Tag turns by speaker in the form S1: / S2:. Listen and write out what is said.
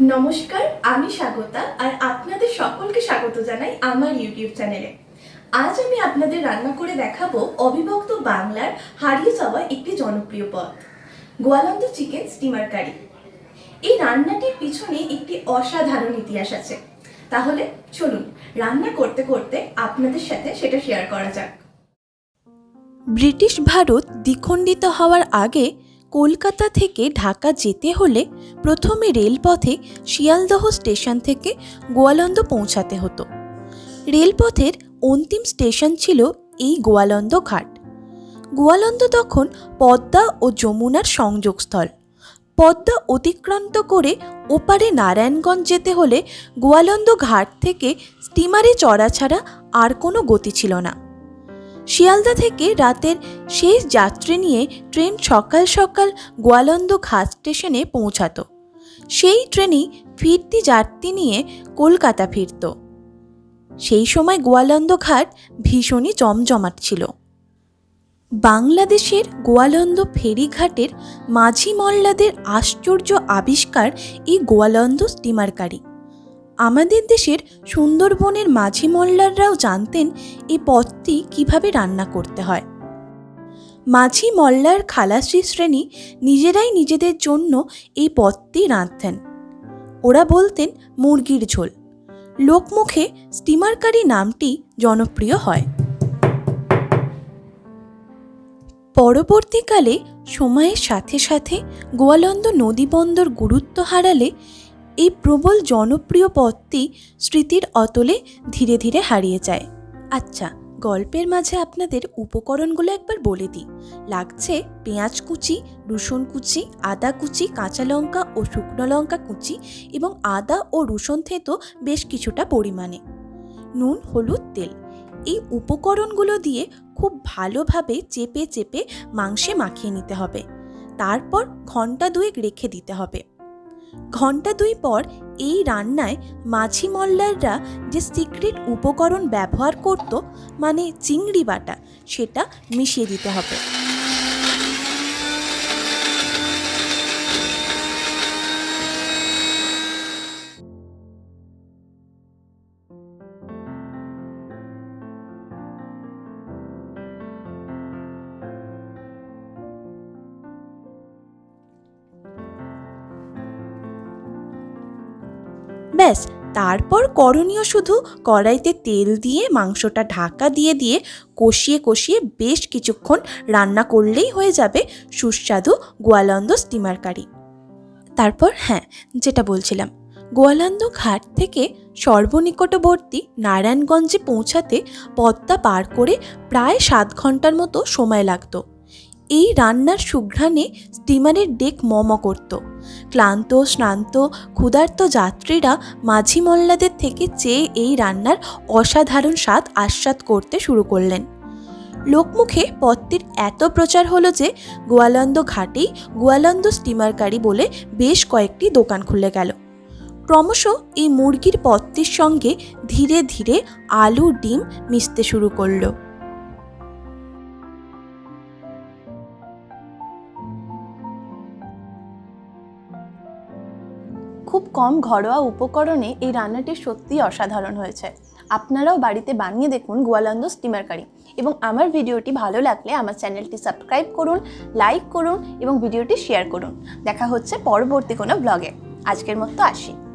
S1: নমস্কার, আমি স্বাগতা আর আপনাদের সকলকে স্বাগত জানাই আমার ইউটিউব চ্যানেলে। আজ আমি আপনাদের রান্না করে দেখাবো অবিভক্ত বাংলার হারিয়ে যাওয়া একটি জনপ্রিয় পদ, গোয়ালন্দ চিকেন স্টিমার কারি। এই রান্নাটির পিছনে একটি অসাধারণ ইতিহাস আছে। তাহলে চলুন, রান্না করতে করতে আপনাদের সাথে সেটা শেয়ার করা যাক।
S2: ব্রিটিশ ভারত দ্বিখণ্ডিত হওয়ার আগে কলকাতা থেকে ঢাকা যেতে হলে প্রথমে রেলপথে শিয়ালদহ স্টেশন থেকে গোয়ালন্দ পৌঁছাতে হতো। রেলপথের অন্তিম স্টেশন ছিল এই গোয়ালন্দ ঘাট। গোয়ালন্দ তখন পদ্মা ও যমুনার সংযোগস্থল। পদ্মা অতিক্রান্ত করে ওপারে নারায়ণগঞ্জ যেতে হলে গোয়ালন্দ ঘাট থেকে স্টিমারে চড়া ছাড়া আর কোনো গতি ছিল না। শিয়ালদা থেকে রাতের শেষ যাত্রী নিয়ে ট্রেন সকাল সকাল গোয়ালন্দ ঘাট স্টেশনে পৌঁছাতো। সেই ট্রেনই ফিরতি যাত্রী নিয়ে কলকাতা ফিরত। সেই সময় গোয়ালন্দ ঘাট ভীষণই জমজমাট ছিল। বাংলাদেশের গোয়ালন্দ ফেরিঘাটের মাঝি মল্লাদের আশ্চর্য আবিষ্কার এই গোয়ালন্দ স্টিমারকারী। আমাদের দেশের সুন্দরবনের মাঝি মল্লাররাও জানতেন এই পদটি কীভাবে রান্না করতে হয়। মাঝি মল্লার খালাসি শ্রেণি নিজেরাই নিজেদের জন্য এই পদটি রাঁধতেন। ওরা বলতেন, মুরগির ঝোল। লোকমুখে স্টিমারকারি নামটি জনপ্রিয় হয়। পরবর্তীকালে সময়ের সাথে সাথে গোয়ালন্দ নদীবন্দর গুরুত্ব হারালে এই প্রবল জনপ্রিয় পথটি স্মৃতির অতলে ধীরে ধীরে হারিয়ে যায়। আচ্ছা গল্পের মাঝে আপনাদের উপকরণগুলো একবার বলে দিই। লাগছে পেঁয়াজ কুচি, রসুন কুচি, আদা কুচি, কাঁচা লঙ্কা ও শুকনো লঙ্কা কুচি এবং আদা ও রসুন থেতো বেশ কিছুটা পরিমাণে। নুন, হলুদ, তেল। এই উপকরণগুলো দিয়ে খুব ভালোভাবে চেপে চেপে মাংসে মাখিয়ে নিতে হবে। তারপর ঘণ্টা দুয়েক রেখে দিতে হবে। ঘণ্টা দুই পর এই রান্নায় মাছি মল্লাররা যে সিক্রেট উপকরণ ব্যবহার করত মানে চিংড়ি বাটা, সেটা মিশিয়ে দিতে হবে। ব্যাস, তারপর করণীয় শুধু কড়াইতে তেল দিয়ে, মাংসটা ঢাকা দিয়ে দিয়ে কষিয়ে কষিয়ে বেশ কিছুক্ষণ রান্না করলেই হয়ে যাবে সুস্বাদু গোয়ালন্দ স্টিমার কারি তারপর হ্যাঁ যেটা বলছিলাম, গোয়ালন্দ ঘাট থেকে সর্বনিকটবর্তী নারায়ণগঞ্জে পৌঁছাতে পদ্মা পার করে প্রায় সাত ঘণ্টার মতো সময় লাগতো। এই রান্নার সুঘ্রাণে স্টিমারের ডেক মম করত। ক্লান্ত শ্রান্ত ক্ষুধার্ত যাত্রীরা মাঝি মল্লাদের থেকে চেয়ে এই রান্নার অসাধারণ স্বাদ আস্বাদ করতে শুরু করলেন। লোকমুখে পদটির এত প্রচার হলো যে গোয়ালন্দ ঘাটেই গোয়ালন্দ স্টিমারকারী বলে বেশ কয়েকটি দোকান খুলে গেল। ক্রমশ এই মুরগির পদটির সঙ্গে ধীরে ধীরে আলু ডিম মিশতে শুরু করল।
S3: খুব কম ঘরোয়া উপকরণে এই রান্নাটি সত্যিই অসাধারণ হয়েছে। আপনারাও বাড়িতে বানিয়ে দেখুন গোয়ালন্দ স্টিমার কারি। এবং আমার ভিডিওটি ভালো লাগলে আমার চ্যানেলটি সাবস্ক্রাইব করুন, লাইক করুন এবং ভিডিওটি শেয়ার করুন। দেখা হচ্ছে পরবর্তী কোনো ব্লগে। আজকের মতো আসি।